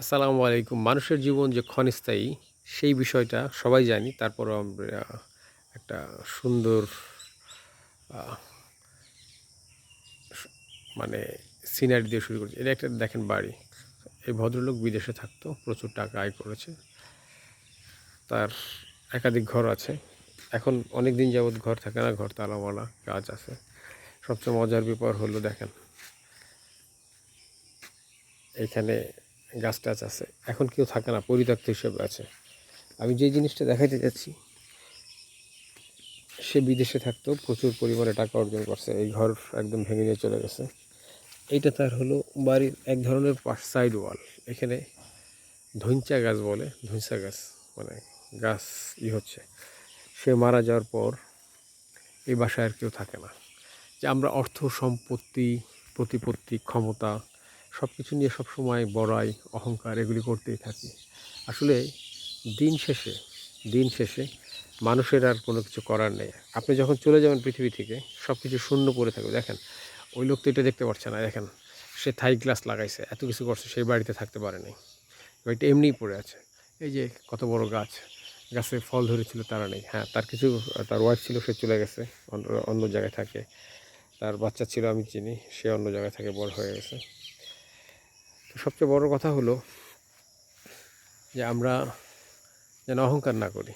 আসসালামু আলাইকুম। মানুষের জীবন যে ক্ষণস্থায়ী, সেই বিষয়টা সবাই জানি। তারপরও আমরা একটা সুন্দর মানে সিনারি দিয়ে শুরু করছি। এটা একটা, দেখেন বাড়ি। এই ভদ্রলোক বিদেশে থাকতো, প্রচুর টাকা আয় করেছে। তার একাধিক ঘর আছে। এখন অনেক দিন যাবৎ ঘর থাকে না, ঘর তালামালা, কাজ আছে। সবচেয়ে মজার ব্যাপার হলো, দেখেন এইখানে গাছ টাছ আছে, এখন কেউ থাকে না, পরিত্যক্ত হিসেবে আছে। আমি যে জিনিসটা দেখাইতে যাচ্ছি, সে বিদেশে থাকতো প্রচুর পরিমাণে টাকা অর্জন করছে, এই ঘর একদম ভেঙে নিয়ে চলে গেছে। এইটা তার হলো বাড়ির এক ধরনের পাশ সাইড ওয়াল এখানে ধইঞ্চা গাছ বলে ধইঞ্চা গাছ মানে গাছ ই হচ্ছে। সে মারা যাওয়ার পর এই বাসায় আর কেউ থাকে না। যে আমরা অর্থ, সম্পত্তি, প্রতিপত্তি, ক্ষমতা সব কিছু নিয়ে সবসময় বড়াই, অহংকার এগুলি করতেই থাকি। আসলে দিন শেষে দিন শেষে মানুষের আর কোনো কিছু করার নেই। আপনি যখন চলে যাবেন পৃথিবী থেকে সব কিছু শূন্য পড়ে থাকবে। দেখেন, ওই লোক তো এটা দেখতে পাচ্ছে না। দেখেন, সে থাই গ্লাস লাগাইছে, এত কিছু করছে সেই বাড়িতে থাকতে পারে পারেনি বাড়িটা এমনিই পড়ে আছে। এই যে কত বড় গাছ, গাছে ফল ধরেছিল, তারা নেই। হ্যাঁ তার কিছু, তার ওয়াইফ ছিল, সে চলে গেছে অন্য জায়গায় থাকে। তার বাচ্চা ছিল, আমি চিনি, সে অন্য জায়গায় থেকে, বড় হয়ে গেছে। সবচেয়ে বড় কথা হলো যে আমরা যেন অহংকার না করি।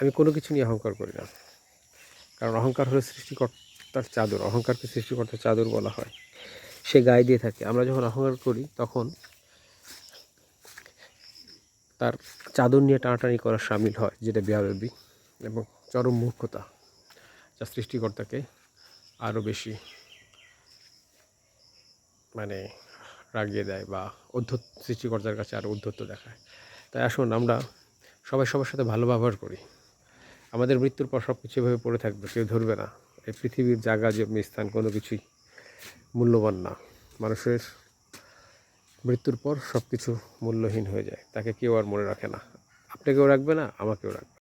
আমি কোনো কিছু নিয়ে অহংকার করি না। কারণ অহংকার হলো সৃষ্টিকর্তার চাদর। অহংকারকে সৃষ্টিকর্তার চাদর বলা হয়। সে গায়ে দিয়ে থাকে। আমরা যখন অহংকার করি, তখন তার চাদর নিয়ে টানাটানি করা সামিল হয়, যেটা বেয়াদবি এবং চরম মূর্খতা, যা সৃষ্টিকর্তাকে আরও বেশি মানে রাগিয়ে দেয় বা উদ্ধত সৃষ্টিকর্তার কাছে আরও উদ্ধত্ত দেখায়। তাই আসুন আমরা সবাই সবার সাথে ভালো ব্যবহার করি। আমাদের মৃত্যুর পর সব কিছু এভাবে পড়ে থাকবে, কেউ ধরবে না। এই পৃথিবীর জায়গা জমি স্থান, কোনো কিছুই মূল্যবান না। মানুষের মৃত্যুর পর সব কিছু মূল্যহীন হয়ে যায়। তাকে কেউ আর মনে রাখে না। আপনাকেও রাখবে না, আমাকেও রাখবে।